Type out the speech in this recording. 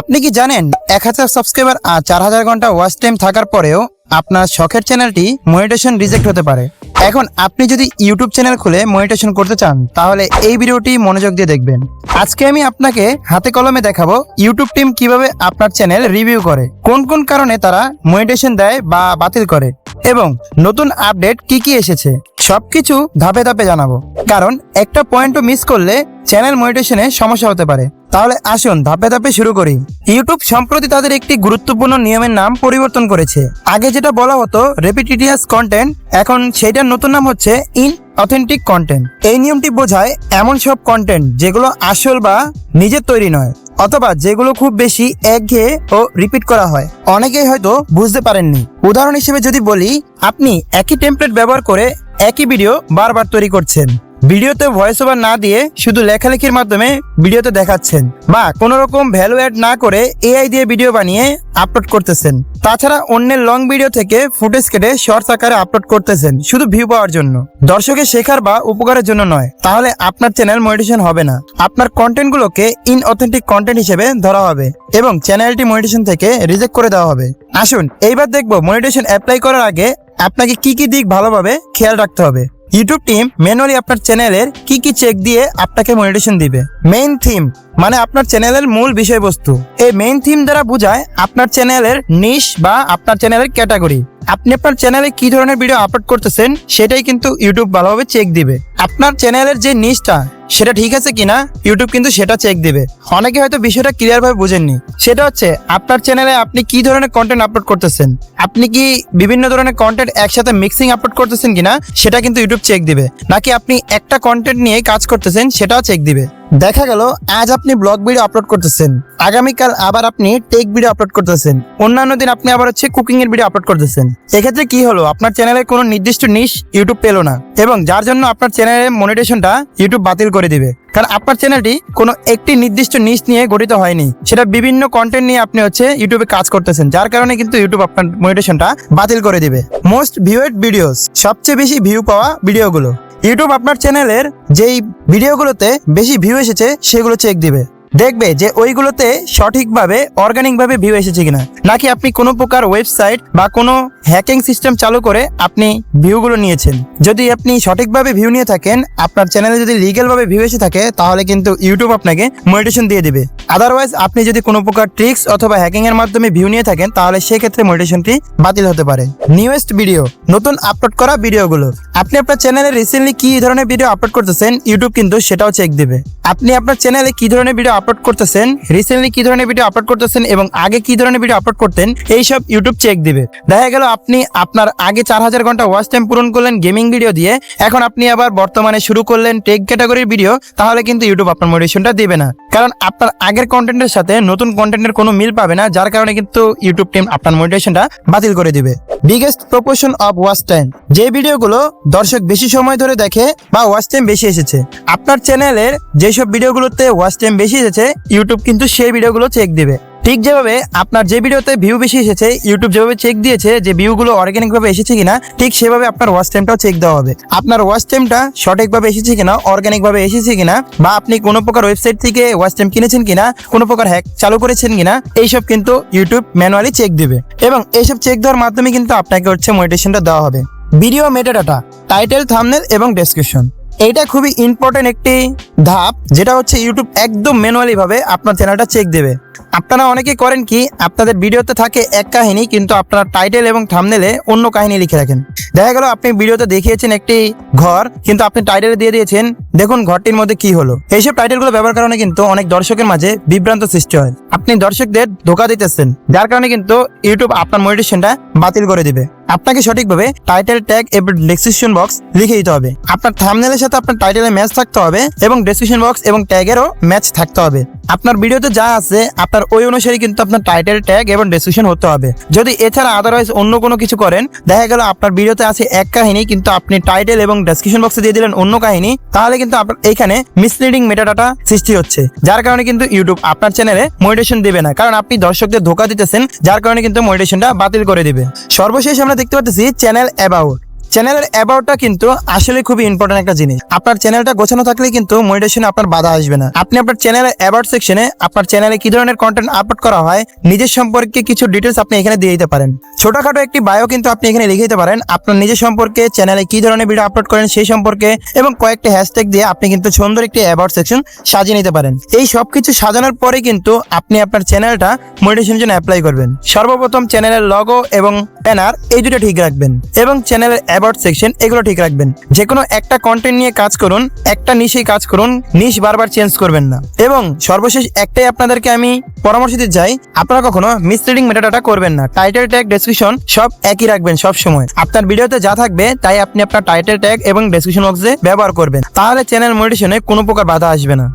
আপনি কি জানেন, এক হাজার সাবস্ক্রাইবার আর চার হাজার ঘণ্টা ওয়াচ টাইম থাকার পরেও আপনার শখের চ্যানেলটি মনিটেশন রিজেক্ট হতে পারে। এখন আপনি যদি ইউটিউব চ্যানেল খুলে মনিটেশন করতে চান, তাহলে এই ভিডিওটি মনোযোগ দিয়ে দেখবেন। আজকে আমি আপনাকে হাতে কলমে দেখাবো ইউটিউব টিম কীভাবে আপনার চ্যানেল রিভিউ করে, কোন কোন কারণে তারা মনিটেশন দেয় বা বাতিল করে, এবং নতুন আপডেট কি কি এসেছে, সবকিছু ধাপে ধাপে জানাব। কারণ একটা পয়েন্টও মিস করলে চ্যানেল মনিটেশনে সমস্যা হতে পারে। তাহলে আসুন ধাপে ধাপে শুরু করি। ইউটিউব সম্প্রতি তাদের একটি গুরুত্বপূর্ণ নিয়মের নাম পরিবর্তন করেছে। আগে যেটা বলা হতো রেপিটিটিয়াস কন্টেন্ট এখন সেইটার নতুন নাম হচ্ছে ইন অথেন্টিক কন্টেন্ট এই নিয়মটি বোঝায় এমন সব কন্টেন্ট যেগুলো আসল বা নিজের তৈরি নয়, অথবা যেগুলো খুব বেশি একঘেয়ে ও রিপিট করা হয়। অনেকেই হয়তো বুঝতে পারেননি। উদাহরণ হিসেবে যদি বলি, আপনি একই টেমপ্লেট ব্যবহার করে একই ভিডিও বারবার তৈরি করছেন। ভিডিওতে ভয়েস ওভার না দিয়ে শুধু লেখালেখির মাধ্যমে ভিডিওতে দেখাচ্ছেন বা কোনো রকম ভ্যালু অ্যাড না করে এআই দিয়ে ভিডিও বানিয়ে আপলোড করতেছেন। তাছাড়া অন্যের লং ভিডিও থেকে ফুটেজ কেটে শর্টস আকারে আপলোড করতেছেন, শুধু ভিউ পাওয়ার জন্য। দর্শকের শেখার বা উপকারের জন্য নয়, তাহলে আপনার চ্যানেল মনিটেশন হবে না। আপনার কন্টেন্টগুলোকে ইন অথেন্টিক কন্টেন্ট হিসেবে ধরা হবে এবং চ্যানেলটি মনিটেশন থেকে রিজেক্ট করে দেওয়া হবে। আসুন, এইবার দেখব মনিটেশন অ্যাপ্লাই করার আগে আপনাকে কি কি দিক ভালোভাবে খেয়াল রাখতে হবে। ইউটিউব টিম ম্যানুয়ালি আপনার চ্যানেলের কি কি চেক দিয়ে আপনাকে মনিটেশন দিবে। মেইন থিম মানে আপনার চ্যানেলের মূল বিষয়বস্তু। এই মেইন থিম দ্বারা বোঝায় আপনার চ্যানেলের নিশ বা আপনার চ্যানেলের ক্যাটাগরি আপনি আপনার চ্যানেলে কি ধরনের ভিডিও আপলোড করতেছেন, সেটাই কিন্তু ইউটিউব ভালোভাবে চেক দিবে। আপনার চ্যানেলের যে নিশটা সেটা ঠিক আছে কিনা? ইউটিউব কিন্তু সেটা চেক দেবে। অনেকে হয়তো বিষয়টা ক্লিয়ার ভাবে বুঝেননি। সেটা হচ্ছে, আপনার চ্যানেলে আপনি কি ধরনের কন্টেন্ট আপলোড করতেছেন? আপনি কি বিভিন্ন ধরনের কন্টেন্ট একসাথে মিক্সিং আপলোড করতেছেন কিনা? সেটা কিন্তু ইউটিউব চেক দিবে। নাকি আপনি একটা কন্টেন্ট নিয়ে কাজ করতেছেন, সেটাও চেক দিবে। দেখা গেল, আজ আপনি ব্লগ ভিডিও আপলোড করতেছেন। আগামীকাল আবার আপনি টেক ভিডিও আপলোড করতেছেন। অন্যান্য দিন আপনি আবার হচ্ছে কুকিং এর ভিডিও আপলোড করতেছেন। এক্ষেত্রে কি হলো? আপনার চ্যানেলের কোনো নির্দিষ্ট নিশ ইউটিউব পেল না। এবং যার জন্য আপনার চ্যানেলের মনিটেশনটা ইউটিউব বাতিল করে দিবে। কারণ আপনার চ্যানেলটি কোনো একটি নির্দিষ্ট নিচ নিয়ে গঠিত হয়নি। সেটা বিভিন্ন কন্টেন্ট নিয়ে আপনি হচ্ছে ইউটিউবে কাজ করতেছেন, যার কারণে কিন্তু ইউটিউব আপনার মনিটেশনটা বাতিল করে দিবে। মোস্ট ভিউড ভিডিওস সবচেয়ে বেশি ভিউ পাওয়া ভিডিওগুলো ইউটিউব আপনার চ্যানেলের যেই ভিডিওগুলোতে বেশি ভিউ এসেছে, সেগুলো চেক দিবে। দেখবে যে ওইগুলোতে সঠিকভাবে অর্গানিকভাবে ভিউ এসেছে কিনা। নাকি আপনি কোনো প্রকার ওয়েবসাইট বা কোনো হ্যাকিং সিস্টেম চালু করে আপনি ভিউগুলো নিয়েছেন। যদি আপনি সঠিকভাবে ভিউ নিয়ে থাকেন, আপনার চ্যানেলে যদি লিগেলভাবে ভিউ এসে থাকে, তাহলে কিন্তু ইউটিউব আপনাকে মনিটেশন দিয়ে দিবে। আদারওয়াইজ আপনি যদি কোনো প্রকার ট্রিক্স অথবা হ্যাকিং এর মাধ্যমে ভিউ নিয়ে থাকেন, তাহলে সেক্ষেত্রে মনিটেশনটি বাতিল হতে পারে। নিউয়েস্ট ভিডিও নতুন আপলোড করা ভিডিওগুলো আপনি আপনার চ্যানেলে রিসেন্টলি কি ধরনের ভিডিও আপলোড করতেছেন ইউটিউব কিন্তু সেটাও চেক দিবে। আপনি আপনার চ্যানেলে কি ধরনের ভিডিও আপলোড করতেছেন? রিসেন্টলি কি ধরনের ভিডিও আপলোড করতেছেন এবং আগে কি ধরনের ভিডিও আপলোড করতেন? এইসব ইউটিউব চেক দিবে। দেখা গেল আপনি আপনার আগে চার হাজার ঘণ্টা ওয়াচ টাইম পূরণ করলেন গেমিং ভিডিও দিয়ে। এখন আপনি আবার বর্তমানে শুরু করলেন টেক ক্যাটাগরির ভিডিও তাহলে কিন্তু ইউটিউব আপনার মোটিভেশনটা দিবে না। কারণ আপনার আগের কন্টেন্টের সাথে নতুন কন্টেন্টের কোনো মিল পাবে না, যার কারণে কিন্তু ইউটিউব টিম আপনার মোটিভেশনটা বাতিল করে দিবে। Biggest proportion of watch time যে ভিডিওগুলো দর্শক বেশি সময় ধরে দেখে বা ওয়াচ টাইম বেশি এসেছে। আপনার চ্যানেলের যেসব ভিডিওগুলোতে ওয়াচ টাইম বেশি এসেছে ইউটিউব কিন্তু সেই ভিডিওগুলো চেক দিবে। ঠিক যেভাবে আপনার যে ভিডিওতে ভিউ বেশি এসেছে ইউটিউব যেভাবে চেক দিয়েছে যে ভিউগুলো অর্গানিক ভাবে এসেছে কিনা, ঠিক সেভাবে আপনার ওয়াচ টাইমটাও চেক দেওয়া হবে। আপনার ওয়াচ টাইমটা সঠিকভাবে এসেছে কিনা অর্গানিক ভাবে এসেছে কিনা, বা আপনি কোনো প্রকার ওয়েবসাইট থেকে ওয়াচ টাইম কিনেছেন কিনা, কোনো প্রকার হ্যাক চালু করেছেন কিনা, এইসব কিন্তু ইউটিউব ম্যানুয়ালি চেক দিবে। এবং এইসব চেক দেওয়ার মাধ্যমে কিন্তু আপনাকে হচ্ছে মোটিভেশনটা দেওয়া হবে। ভিডিও মেটাডাটা টাইটেল থামনেল এবং ডেসক্রিপশন এইটা খুবই ইম্পর্টেন্ট একটি ধাপ, যেটা হচ্ছে ইউটিউব একদম ম্যানুয়ালি ভাবে আপনার চ্যানেলটা চেক দেবে। আপনারা অনেকে করেন কি, আপনাদের ভিডিওতে থাকে এক কাহিনী, কিন্তু আপনারা টাইটেল এবং থামনেলে অন্য কাহিনী লিখে রাখেন। দেখা গেল আপনি ভিডিওতে দেখিয়েছেন একটি ঘর, কিন্তু আপনি টাইটেলে দিয়ে দিয়েছেন, দেখুন ঘরটির মধ্যে কি হলো। এইসব টাইটেলগুলো ব্যবহার কারণে কিন্তু অনেক দর্শকের মাঝে বিভ্রান্ত সৃষ্টি হয়। আপনি দর্শকদের ধোকা দিতেছেন, যার কারণে কিন্তু ইউটিউব আপনার মোটিভেশনটা বাতিল করে দিবে। আপনাকে সঠিকভাবে টাইটেল ট্যাগ এবং ডেসক্রিপশন বক্স লিখে দিতে হবে। আপনার থামনেলের সাথে আপনার টাইটেলের ম্যাচ থাকতে হবে এবং ডেসক্রিপশন বক্স এবং ট্যাগেরও ম্যাচ থাকতে হবে। আপনার ভিডিওতে যা আছে, আপনার ওই অনুসারে কিন্তু আপনার টাইটেল ট্যাগ এবং ডেসক্রিপশন হতে হবে। যদি এছাড়া আদারওয়াইজ অন্য কোনো কিছু করেন, দেখা গেল আপনার ভিডিওতে আছে এক কাহিনী, কিন্তু আপনি টাইটেল এবং ডেসক্রিপশন বক্সে দিয়ে দিলেন অন্য কাহিনী, তাহলে কিন্তু আপনার এখানে মিসলিডিং মেটাডাটা সৃষ্টি হচ্ছে। যার কারণে কিন্তু ইউটিউব আপনার চ্যানেলে মোটিভেশন দিবে না। কারণ আপনি দর্শকদের ধোকা দিতেছেন, যার কারণে কিন্তু মোটিভেশনটা বাতিল করে দিবে। সর্বশেষ আমরা দেখতে পাচ্ছি চ্যানেল অ্যাবাউট চ্যানেলের অ্যাবাউটটা কিন্তু আসলে খুবই ইম্পর্টেন্ট একটা জিনিস। আপনার চ্যানেলটা গোছানো থাকলে কিন্তু মনিটেশনে আপনার বাধা আসবে না। আপনি আপনার চ্যানেলের অ্যাবাউট সেকশনে আপনার চ্যানেলে কি ধরনের কন্টেন্ট আপলোড করা হয়, নিজের সম্পর্কে কিছু ডিটেলস আপনি এখানে দিয়ে দিতে পারেন। ছোটখাটো একটি বায়ো কিন্তু আপনি এখানে লিখে দিতে পারেন, আপনার নিজের সম্পর্কে চ্যানেলে কি ধরনের ভিডিও আপলোড করেন সেই সম্পর্কে এবং কয়েকটি হ্যাশট্যাগ দিয়ে আপনি কিন্তু সুন্দর একটি অ্যাবাউট সেকশন সাজিয়ে নিতে পারেন। এই সব কিছু সাজানোর পরে কিন্তু আপনি আপনার চ্যানেলটা মনিটেশনের জন্য অ্যাপ্লাই করবেন। সর্বপ্রথম চ্যানেলের লগো এবং ব্যানার এই দুটো ঠিক রাখবেন। এবং চ্যানেলের অ্যাবাউট সেকশন এগুলো ঠিক রাখবেন। যে কোনো একটা কন্টেন্ট নিয়ে কাজ করুন, একটা নিশেই কাজ করুন নিশ বারবার চেঞ্জ করবেন না। এবং সর্বশেষ একটাই আপনাদেরকে আমি পরামর্শ দিতে চাই, আপনারা কখনো মিসলিডিং মেটাডাটা করবেন না। টাইটেল ট্যাগ ডেসক্রিপশন সব একই রাখবেন সব সময় আপনার ভিডিওতে যা থাকবে, তাই আপনি আপনার টাইটেল ট্যাগ এবং ডেসক্রিপশন বক্সে ব্যবহার করবেন। তাহলে চ্যানেল মনিটেশনে কোনো প্রকার বাধা আসবে না।